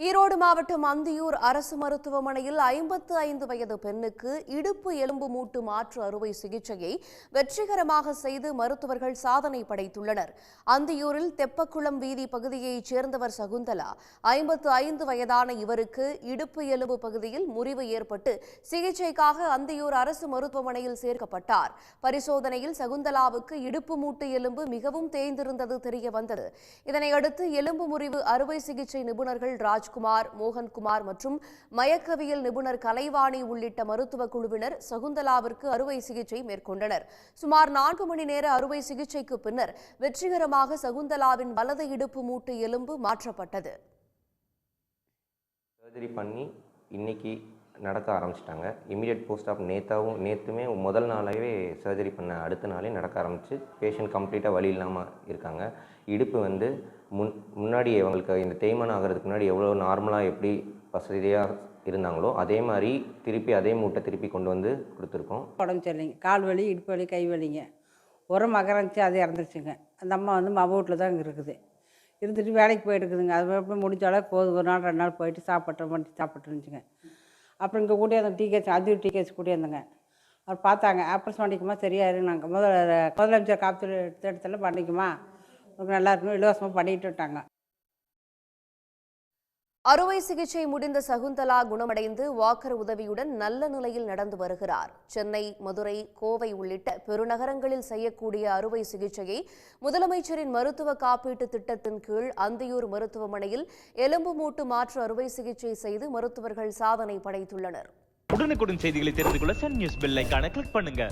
ஈரோடு மாவட்டம் அந்தியூர் அரசு மருத்துவமனையில் ஐம்பத்து ஐந்து வயது பெண்ணுக்கு இடுப்பு எலும்பு மூட்டு மாற்று அறுவை சிகிச்சையை வெற்றிகரமாக செய்து மருத்துவர்கள் சாதனை படைத்துள்ளனர். அந்தியூரில் தெப்பக்குளம் வீதி பகுதியைச் சேர்ந்தவர் சகுந்தலா ஐம்பத்து ஐந்து வயதான இவருக்கு இடுப்பு எலும்பு பகுதியில் முறிவு ஏற்பட்டு சிகிச்சைக்காக அந்தியூர் அரசு மருத்துவமனையில் சேர்க்கப்பட்டார். பரிசோதனையில் சகுந்தலாவுக்கு இடுப்பு மூட்டு எலும்பு மிகவும் தேய்ந்திருந்தது தெரிய வந்தது இதனையடுத்து எலும்பு முறிவு அறுவை சிகிச்சை நிபுணர்கள் ராஜ் ராஜ்குமார் மோகன்குமார் மற்றும் மயக்கவியல் நிபுணர் கலைவாணி உள்ளிட்ட மருத்துவ குழுவினர் சகுந்தலாவிற்கு அறுவை சிகிச்சை மேற்கொண்டனர். சுமார் நான்கு மணி நேர அறுவை சிகிச்சைக்கு பின்னர் வெற்றிகரமாக சகுந்தலாவின் வலது இடுப்பு மூட்டு எலும்பு மாற்றப்பட்டது. சர்ஜரி பண்ணி இன்னைக்கு நடக்க ஆரம்பிச்சிட்டாங்க. இமீடியட் போஸ்ட் ஆஃப் நேத்தாவும் நேற்றுமே முதல் நாளாகவே சர்ஜரி பண்ண அடுத்த நாளே நடக்க ஆரம்பிச்சு பேஷண்ட் கம்ப்ளீட்டாக வலி இல்லாமல் இருக்காங்க. இடுப்பு வந்து முன் முன்னாடி அவங்களுக்கு இந்த தேய்மானம் ஆகிறதுக்கு முன்னாடி எவ்வளோ நார்மலாக எப்படி வசதியாக இருந்தாங்களோ அதே மாதிரி திருப்பி அதே மூட்டை திருப்பி கொண்டு வந்து கொடுத்துருக்கோம். உடம்பு சரியில்லைங்க. கால் வலி இடுப்பு வலி கை வலிங்க. ஒரு மகன் இருந்துச்சு அது இறந்துருச்சுங்க. அந்த அம்மா வந்து மக வீட்டில் தான் இங்கே இருக்குது. இருந்துட்டு வேலைக்கு போயிட்டு இருக்குதுங்க. அது எப்படி முடிஞ்ச அளவுக்கு போதும் ஒரு நாள் ரெண்டு நாள் போயிட்டு சாப்பிட்ற மாதிரி சாப்பிட்டுருந்துச்சுங்க அப்புறம் இங்கே கூட்டியாந்து டிகேஸ் அது டிகேஸ் கூட்டியிருந்தேங்க அவர் பார்த்தாங்க ஆப்ரேஷன் பண்ணிக்குமா சரியாயிரு நாங்கள் முதல்ல முதலமைச்சர் காப்பீடு திட்டத்தில் பண்ணிக்குமா? உங்களுக்கு நல்லா இருக்கும் இலவசமாக பண்ணிட்டு விட்டாங்க அறுவை சிகிச்சை முடிந்த சகுந்தலா குணமடைந்து வாக்கர் உதவியுடன் நல்ல நிலையில் நடந்து வருகிறார். சென்னை மதுரை கோவை உள்ளிட்ட பெருநகரங்களில் செய்யக்கூடிய அறுவை சிகிச்சையை முதலமைச்சரின் மருத்துவ காப்பீட்டு திட்டத்தின் கீழ் அந்தியூர் மருத்துவமனையில் எலும்பு மூட்டு மாற்று அறுவை சிகிச்சை செய்து மருத்துவர்கள் சாதனை படைத்துள்ளனர். உடனுக்குடன் செய்திகளை தெரிந்து கொள்ள சன் நியூஸ் பெல் கிளிக் பண்ணுங்க.